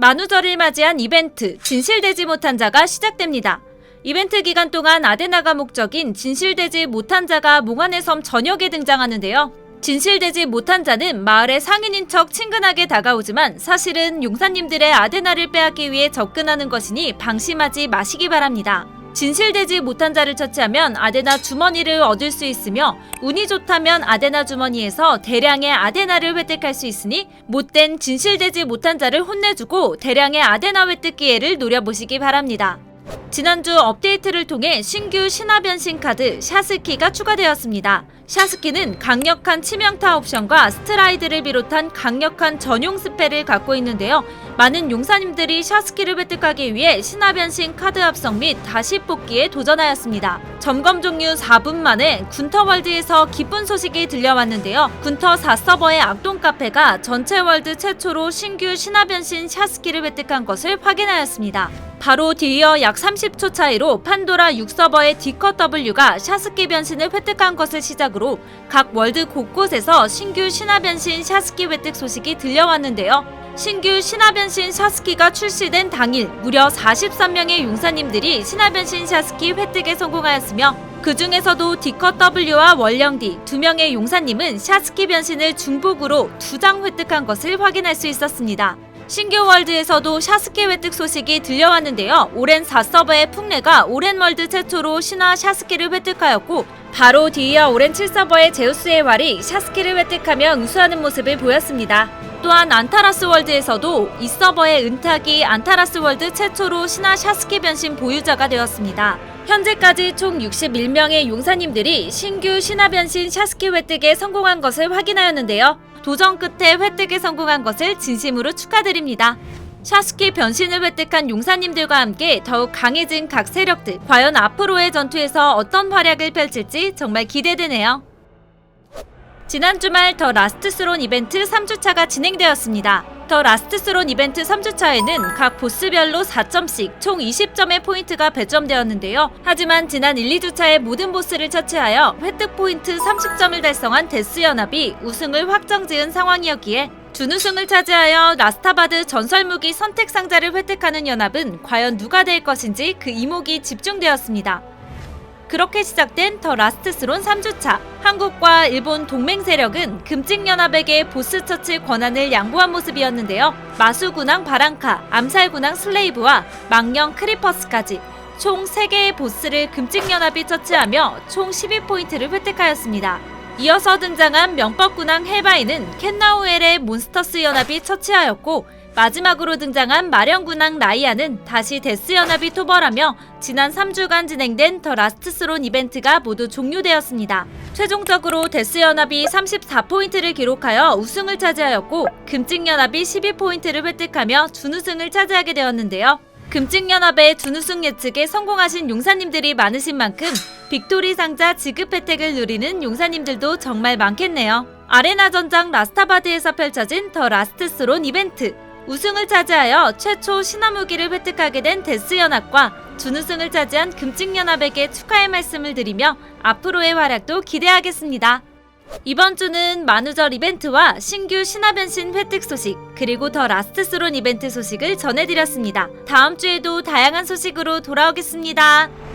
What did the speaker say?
만우절을 맞이한 이벤트 진실되지 못한 자가 시작됩니다. 이벤트 기간 동안 아데나가 목적인 진실되지 못한 자가 몽환의 섬 전역에 등장하는데요. 진실되지 못한 자는 마을의 상인인 척 친근하게 다가오지만 사실은 용사님들의 아데나를 빼앗기 위해 접근하는 것이니 방심하지 마시기 바랍니다. 진실되지 못한 자를 처치하면 아데나 주머니를 얻을 수 있으며 운이 좋다면 아데나 주머니에서 대량의 아데나를 획득할 수 있으니 못된 진실되지 못한 자를 혼내주고 대량의 아데나 획득 기회를 노려보시기 바랍니다. 지난주 업데이트를 통해 신규 신화 변신 카드 샤스키가 추가되었습니다. 샤스키는 강력한 치명타 옵션과 스트라이드를 비롯한 강력한 전용 스펠을 갖고 있는데요. 많은 용사님들이 샤스키를 획득하기 위해 신화 변신 카드 합성 및 다시 뽑기에 도전하였습니다. 점검 종류 4분 만에 군터 월드에서 기쁜 소식이 들려왔는데요. 군터 4 서버의 악동 카페가 전체 월드 최초로 신규 신화 변신 샤스키를 획득한 것을 확인하였습니다. 바로 뒤이어 약 30초 차이로 판도라 6서버의 디커 W가 샤스키 변신을 획득한 것을 시작으로 각 월드 곳곳에서 신규 신화 변신 샤스키 획득 소식이 들려왔는데요. 신규 신화 변신 샤스키가 출시된 당일 무려 43명의 용사님들이 신화 변신 샤스키 획득에 성공하였으며 그 중에서도 디커 W와 월령디 두 명의 용사님은 샤스키 변신을 중복으로 두 장 획득한 것을 확인할 수 있었습니다. 신규 월드에서도 샤스키 획득 소식이 들려왔는데요. 오랜 4서버의 풍레가 오랜 월드 최초로 신화 샤스키를 획득하였고 바로 뒤이어 오랜 7서버의 제우스의 활이 샤스키를 획득하며 응수하는 모습을 보였습니다. 또한 안타라스 월드에서도 이 서버의 은탁이 안타라스 월드 최초로 신화 샤스키 변신 보유자가 되었습니다. 현재까지 총 61명의 용사님들이 신규 신화 변신 샤스키 획득에 성공한 것을 확인하였는데요. 도전 끝에 획득에 성공한 것을 진심으로 축하드립니다. 샤스키 변신을 획득한 용사님들과 함께 더욱 강해진 각 세력들. 과연 앞으로의 전투에서 어떤 활약을 펼칠지 정말 기대되네요. 지난 주말 더 라스트 스론 이벤트 3주차가 진행되었습니다. 더 라스트 스론 이벤트 3주차에는 각 보스별로 4점씩 총 20점의 포인트가 배점되었는데요. 하지만 지난 1, 2주차의 모든 보스를 처치하여 획득 포인트 30점을 달성한 데스연합이 우승을 확정지은 상황이었기에 준우승을 차지하여 라스타바드 전설무기 선택 상자를 획득하는 연합은 과연 누가 될 것인지 그 이목이 집중되었습니다. 그렇게 시작된 더 라스트 스론 3주차. 한국과 일본 동맹 세력은 금찍연합에게 보스 처치 권한을 양보한 모습이었는데요. 마수군왕 바랑카, 암살군왕 슬레이브와 망령 크리퍼스까지 총 3개의 보스를 금찍연합이 처치하며 총 12포인트를 획득하였습니다. 이어서 등장한 명법군왕 헬바이는 켄나우엘의 몬스터스 연합이 처치하였고 마지막으로 등장한 마령군왕 라이아는 다시 데스 연합이 토벌하며 지난 3주간 진행된 더 라스트 스론 이벤트가 모두 종료되었습니다. 최종적으로 데스 연합이 34포인트를 기록하여 우승을 차지하였고 금찍 연합이 12포인트를 획득하며 준우승을 차지하게 되었는데요. 금찍 연합의 준우승 예측에 성공하신 용사님들이 많으신 만큼 빅토리 상자 지급 혜택을 누리는 용사님들도 정말 많겠네요. 아레나 전장 라스타바드에서 펼쳐진 더 라스트 스론 이벤트. 우승을 차지하여 최초 신화무기를 획득하게 된 데스연합과 준우승을 차지한 금찍연합에게 축하의 말씀을 드리며 앞으로의 활약도 기대하겠습니다. 이번 주는 만우절 이벤트와 신규 신화변신 획득 소식, 그리고 더 라스트 스론 이벤트 소식을 전해드렸습니다. 다음 주에도 다양한 소식으로 돌아오겠습니다.